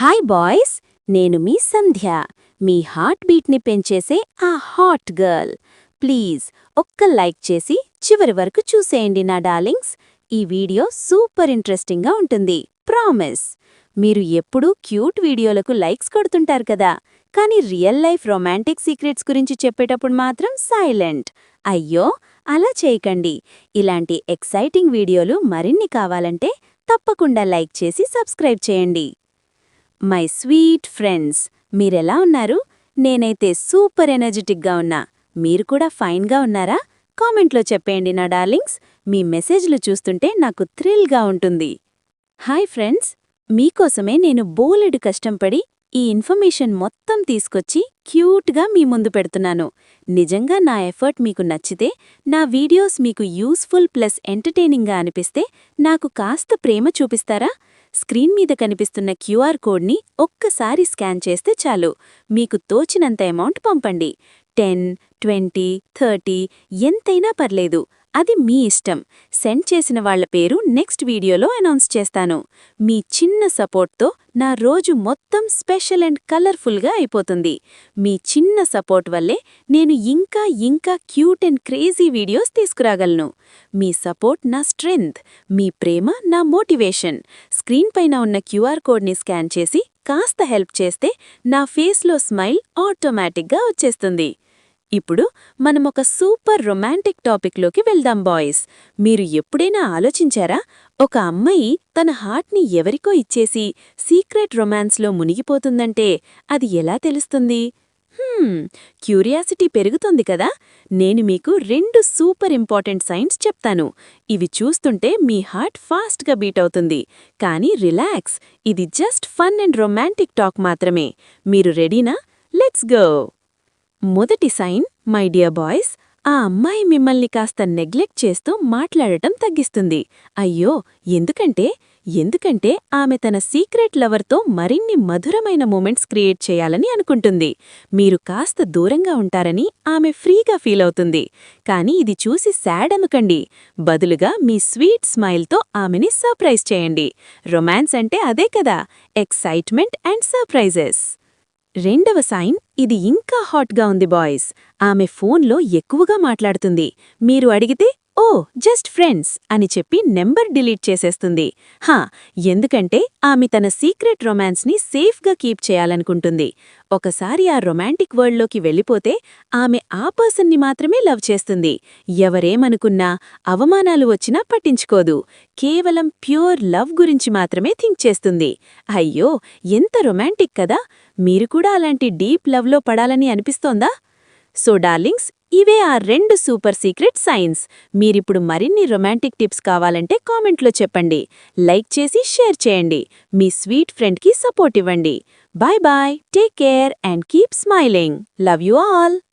Hi boys నేను మీ సంధ్య. మీ heart బీట్ని పెంచేసే ఆ హాట్ గర్ల్ ప్లీజ్ ఒక్క లైక్ చేసి చివరి వరకు చూసేయండి నా డార్లింగ్స్ ఈ వీడియో సూపర్ ఇంట్రెస్టింగ్గా ఉంటుంది. ప్రామిస్ మీరు ఎప్పుడూ క్యూట్ వీడియోలకు లైక్స్ కొడుతుంటారు కదా. కానీ రియల్ లైఫ్ రొమాంటిక్ సీక్రెట్స్ గురించి చెప్పేటప్పుడు మాత్రం సైలెంట్ అయ్యో అలా చేయకండి. ఇలాంటి ఎక్సైటింగ్ వీడియోలు మరిన్ని కావాలంటే తప్పకుండా లైక్ చేసి సబ్స్క్రైబ్ చేయండి. My sweet friends. మీరెలా ఉన్నారు? నేనైతే సూపర్ ఎనర్జెటిక్గా ఉన్నా. మీరు కూడా ఫైన్గా ఉన్నారా? కామెంట్లో చెప్పేయండి నా డార్లింగ్స్. మీ మెసేజ్లు చూస్తుంటే నాకు థ్రిల్గా ఉంటుంది. Hi friends. మీకోసమే నేను బోలెడు కష్టంపడి ఈ ఇన్ఫర్మేషన్ మొత్తం తీసుకొచ్చి క్యూట్గా మీ ముందు పెడుతున్నాను. నిజంగా నా ఎఫర్ట్ మీకు నచ్చితే నా వీడియోస్ మీకు యూస్ఫుల్ ప్లస్ ఎంటర్టైనింగ్గా అనిపిస్తే నాకు కాస్త ప్రేమ చూపిస్తారా? స్క్రీన్ మీద కనిపిస్తున్న క్యూఆర్ కోడ్ని ఒక్కసారి స్కాన్ చేస్తే చాలు. మీకు తోచినంత అమౌంట్ పంపండి. టెన్ ట్వంటీ థర్టీ ఎంతైనా పర్లేదు. అది మీ ఇష్టం. సెండ్ చేసిన వాళ్ళ పేరు నెక్స్ట్ వీడియోలో అనౌన్స్ చేస్తాను. మీ చిన్న సపోర్ట్తో నా రోజు మొత్తం స్పెషల్ అండ్ కలర్ఫుల్గా అయిపోతుంది. మీ చిన్న సపోర్ట్ వల్లే నేను ఇంకా ఇంకా క్యూట్ అండ్ క్రేజీ వీడియోస్ తీసుకురాగలను. మీ సపోర్ట్ నా స్ట్రెంగ్త్ మీ ప్రేమ నా మోటివేషన్. స్క్రీన్ పైన ఉన్న క్యూఆర్ కోడ్ని స్కాన్ చేసి కాస్త హెల్ప్ చేస్తే నా ఫేస్లో స్మైల్ ఆటోమేటిక్గా వచ్చేస్తుంది. ఇప్పుడు మనం ఒక సూపర్ రొమాంటిక్ టాపిక్లోకి వెళ్దాం బాయ్స్. మీరు ఎప్పుడైనా ఆలోచించారా? ఒక అమ్మాయి తన హార్ట్ని ఎవరికో ఇచ్చేసి సీక్రెట్ రొమాన్స్లో మునిగిపోతుందంటే అది ఎలా తెలుస్తుంది? క్యూరియాసిటీ పెరుగుతుంది కదా. నేను మీకు రెండు సూపర్ ఇంపార్టెంట్ సైన్స్ చెప్తాను. ఇవి చూస్తుంటే మీ హార్ట్ ఫాస్ట్గా బీట్ అవుతుంది. కానీ రిలాక్స్ ఇది just fun and romantic talk మాత్రమే. మీరు రెడీనా? Let's go! మొదటి సైన్ మై డియర్ బాయ్స్ ఆ అమ్మాయి మిమ్మల్ని కాస్త నెగ్లెక్ట్ చేస్తూ మాట్లాడటం తగ్గిస్తుంది. అయ్యో ఎందుకంటే ఎందుకంటే ఆమె తన సీక్రెట్ లవర్తో మరిన్ని మధురమైన మూమెంట్స్ క్రియేట్ చేయాలని అనుకుంటుంది. మీరు కాస్త దూరంగా ఉంటారని ఆమె ఫ్రీగా ఫీల్ అవుతుంది. కానీ ఇది చూసి శాడ్ అనుకండి. బదులుగా మీ స్వీట్ స్మైల్తో ఆమెని సర్ప్రైజ్ చేయండి. రొమాన్స్ అంటే అదే కదా ఎక్సైట్మెంట్ అండ్ సర్ప్రైజెస్. రెండవ సైన్ ఇది ఇంకా హాట్గా ఉంది బాయ్స్. ఆమె ఫోన్లో ఎక్కువగా మాట్లాడుతుంది. మీరు అడిగితే ఓ జస్ట్ ఫ్రెండ్స్ అని చెప్పి నెంబర్ డిలీట్ చేసేస్తుంది. హా ఎందుకంటే ఆమె తన సీక్రెట్ రొమాన్స్ని సేఫ్గా కీప్ చేయాలనుకుంటుంది. ఒకసారి ఆ రొమాంటిక్ వరల్డ్లోకి వెళ్ళిపోతే ఆమె ఆ పర్సన్ని మాత్రమే లవ్ చేస్తుంది. ఎవరేమనుకున్నా అవమానాలు వచ్చినా పట్టించుకోదు. కేవలం ప్యూర్ లవ్ గురించి మాత్రమే థింక్ చేస్తుంది. అయ్యో ఎంత రొమాంటిక్ కదా! మీరు కూడా అలాంటి డీప్ లవ్లో పడాలని అనిపిస్తోందా? సో డార్లింగ్స్ ఇవే ఆ రెండు సూపర్ సీక్రెట్ సైన్స్. మీరిప్పుడు మరిన్ని రొమాంటిక్ టిప్స్ కావాలంటే కామెంట్లో చెప్పండి. లైక్ చేసి షేర్ చేయండి. మీ స్వీట్ ఫ్రెండ్కి సపోర్ట్ ఇవ్వండి. Bye bye take care and keep smiling. Love you all.